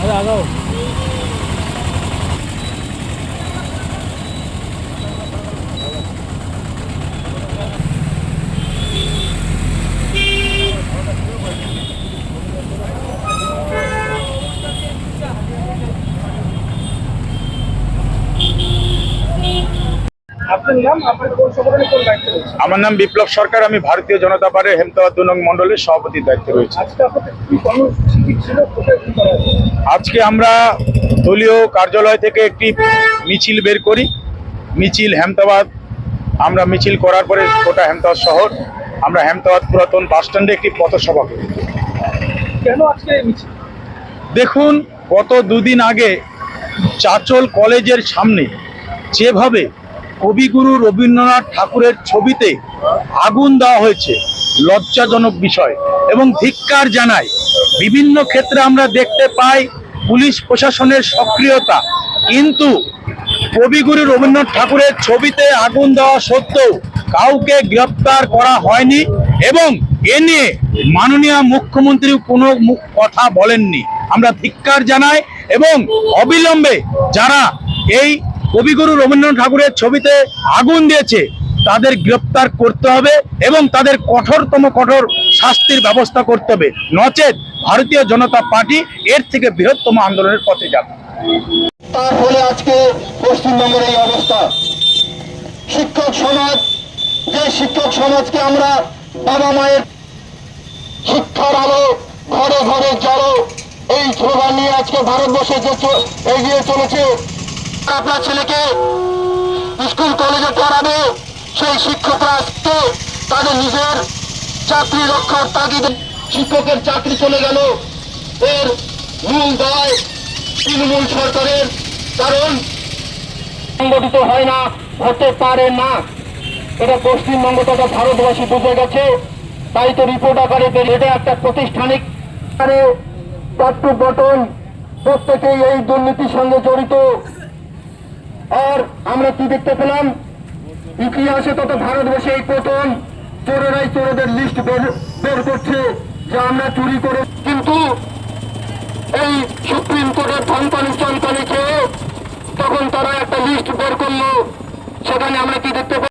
好，大哥。আমার নাম বিপ্লব সরকার আমি ভারতীয় জনতা পার্টির হেমতাবাদ দু নং মন্ডলের সভাপতির দায়িত্বে রয়েছে। আজকে আমরা দলীয় কার্যালয় থেকে একটি মিছিল বের করি। মিছিল হেমতাবাদ আমরা মিছিল করার পরে গোটা হেমতাবাদ শহর আমরা হেমতাবাদ পুরাতন বাস স্ট্যান্ডে একটি পথসভা করি। কেন আজকে দেখুন গত দুদিন আগে চাচল কলেজের সামনে যেভাবে কবিগুরু রবীন্দ্রনাথ ঠাকুরের ছবিতে আগুন দেওয়া হয়েছে। লজ্জাজনক বিষয় এবং ধিক্কার জানায়। বিভিন্ন ক্ষেত্রে আমরা দেখতে পাই পুলিশ প্রশাসনের সক্রিয়তা। কিন্তু কবিগুরু রবীন্দ্রনাথ ঠাকুরের ছবিতে আগুন দেওয়া সত্ত্বেও কাউকে গ্রেপ্তার করা হয়নি এবং এ নিয়ে মাননীয় মুখ্যমন্ত্রী কোনো কথা বলেননি। আমরা ধিক্কার জানাই এবং অবিলম্বে যারা এই কবিগুরু রবীন্দ্রনাথ ঠাকুরের ছবিতে আগুন দিয়েছে। তাদের গ্রেপ্তার করতে হবে এবং তাদের কঠোরতম কঠোর শাস্তির ব্যবস্থা করতে হবে। নচেত ভারতীয় জনতা পার্টি এর থেকে বৃহত্তম আন্দোলনের পথে যাবে। তার ফলে আজকে পশ্চিমবঙ্গের এই অবস্থা। শিক্ষক সমাজ, যে শিক্ষক সমাজকে আমরা বাবা মায়ের শিক্ষার আলো, ঘরে ঘরে জড়ো, এই স্লোগান নিয়ে আজকে ভারতবর্ষে এগিয়ে চলেছে আপনার ছেলেকে স্কুল, কলেজে পড়াবে। সেই শিক্ষকরা আজকে তাদের নিজের চাকরি রক্ষার তাগিদে শিক্ষকের চাকরি চলে গেল। এর মূল দায় তৃণমূল সরকারের, কারণ সংগঠিত হয় না, হতে পারে না। এটা পশ্চিমবঙ্গ তথা ভারতবাসী বুঝে গেছে। তাই তো রিপোর্ট আকারে বেরিয়ে এটা একটা প্রতিষ্ঠানিক টট্টু বটন প্রত্যেকেই এই দুর্নীতির সঙ্গে জড়িত। আর আমরা কি দেখতে পেলাম? ইতিহাসে তত ভারতবর্ষে এই প্রথম চোরেরাই চোরেদের লিস্ট বের বের করছে, যে আমরা চুরি করে কিন্তু এই সুপ্রিম কোর্টের ধনপানি চনপানি খেয়ে তখন তারা একটা লিস্ট বের করল, সেখানে আমরা কি দেখতে পাই